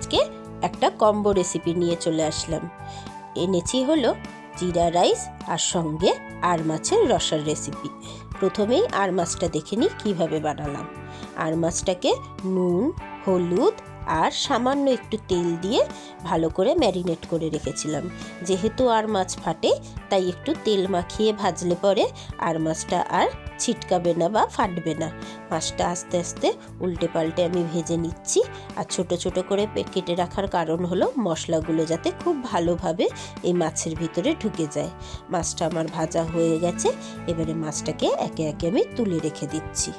আজকে একটা combo recipe নিয়ে চলে আসলাম। এনেছি হলো জিরা রাইস আর সঙ্গে আর মাছের রসার রেসিপি প্রথমেই আর মাছটা দেখে নিই কীভাবে বানালাম। আর মাছটাকে নুন, হলুদ আর সামান্য একটু তেল দিয়ে ভালো করে ম্যারিনেট করে রেখেছিলাম। যেহেতু আর মাছ ফাটে, তাই একটু তেল মাখিয়ে ভাজলে পরে আর মাছটা আর ছিটকাবে না বা ফাটবে না। মাছটা আস্তে আস্তে উল্টে পাল্টে আমি ভেজে নিচ্ছি আর ছোট ছোট করে কেটে রাখার কারণ হলো মশলাগুলো যাতে খুব ভালোভাবে এই মাছের ভিতরে ঢুকে যায়। মাছটা আমার ভাজা হয়ে গেছে, এবারে মাছটাকে একে একে আমি তুলে রেখে দিচ্ছি।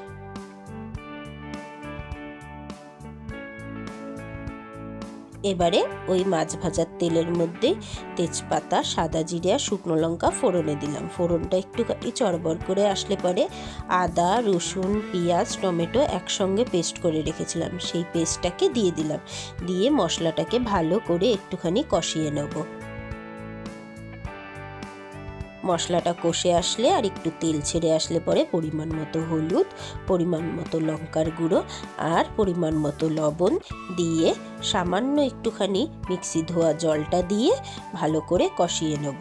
এবারে ওই মাছ ভাজার তেলের মধ্যে তেজপাতা, সাদা জিরে শুকনো লঙ্কা ফোড়নে দিলাম। ফোড়নটা একটুখানি চড়বড় করে আসলে পরে আদা, রসুন, পেঁয়াজ, টমেটো একসঙ্গে পেস্ট করে রেখেছিলাম। সেই পেস্টটাকে দিয়ে দিলাম। দিয়ে মশলাটাকে ভালো করে একটুখানি কষিয়ে নেব। মশলাটা কষে আসলে আর একটু তেল ছেড়ে আসলে পরে পরিমাণ মতো হলুদ, পরিমাণ মতো লঙ্কার গুঁড়ো আর পরিমাণ মতো লবণ দিয়ে সামান্য একটুখানি মিক্সি ধোয়া জলটা দিয়ে ভালো করে কষিয়ে নেব।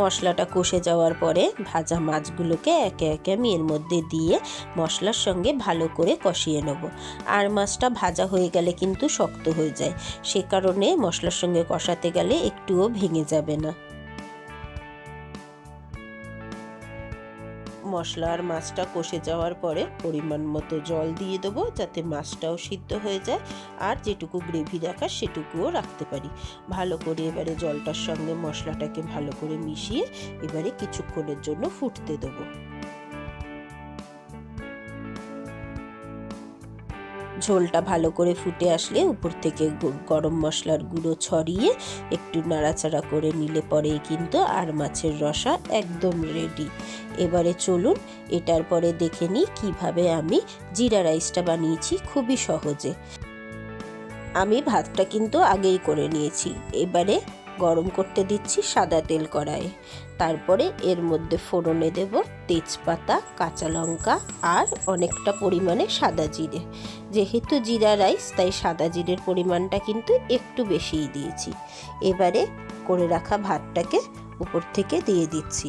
মশলাটা কষে যাওয়ার পরে ভাজা মাছগুলোকে একে একে আমি এর মধ্যে দিয়ে মশলার সঙ্গে ভালো করে কষিয়ে নেব। আর মাছটা ভাজা হয়ে গেলে কিন্তু শক্ত হয়ে যায়। সে কারণে মশলার সঙ্গে কষাতে গেলে একটুও ভেঙে যাবে না। মশলা আর মাছটা কষে যাওয়ার পরে পরিমাণ মতো জল দিয়ে দেবো যাতে মাছটাও সিদ্ধ হয়ে যায়। আর যেটুকু গ্রেভি রাখার সেটুকুও রাখতে পারি। ভালো করে এবারে জলটার সঙ্গে মশলাটাকে ভালো করে মিশিয়ে এবারে কিছুক্ষণের জন্য ফুটতে দেবো। ঝোলটা ভালো করে ফুটে আসলে উপর থেকে গরম মশলার গুঁড়ো ছড়িয়ে একটু নাড়াচাড়া করে নিলে পরেই কিন্তু আর মাছের রসা একদম রেডি এবারে চলুন, এটার পরে দেখে নিই কীভাবে আমি জিরা রাইসটা বানিয়েছি খুবই সহজে। আমি ভাতটা কিন্তু আগেই করে নিয়েছি। এবারে গরম করতে দিচ্ছি সাদা তেল কড়াইয়ে তারপরে এর মধ্যে ফোড়নে দেব তেজপাতা, কাঁচা লঙ্কা আর অনেকটা পরিমাণে সাদা জিরে। যেহেতু জিরা রাইস, তাই সাদা জিরের পরিমাণটা কিন্তু একটু বেশিই দিয়েছি। এবারে করে রাখা ভাতটাকে উপর থেকে দিয়ে দিচ্ছি।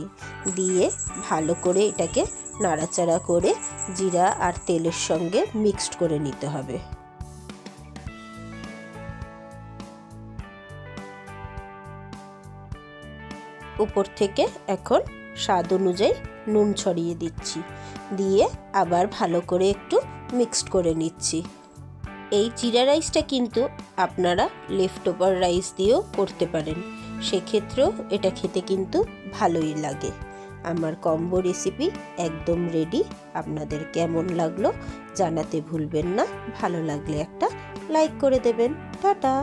দিয়ে ভালো করে এটাকে নাড়াচাড়া করে জিরা আর তেলের সঙ্গে মিক্সড করে নিতে হবে। উপর থেকে এখন স্বাদ অনুযায়ী নুন ছড়িয়ে দিচ্ছি। দিয়ে আবার ভালো করে একটু মিক্সড করে নিচ্ছি। এই জিরা রাইসটা কিন্তু আপনারা লেফট ওভার রাইস দিয়েও করতে পারেন। সেক্ষেত্রেও এটা খেতে কিন্তু ভালোই লাগে। আমার কম্বো রেসিপি একদম রেডি আপনাদের কেমন লাগল জানাতে ভুলবেন না। ভালো লাগলে একটা লাইক করে দেবেন। টাটা!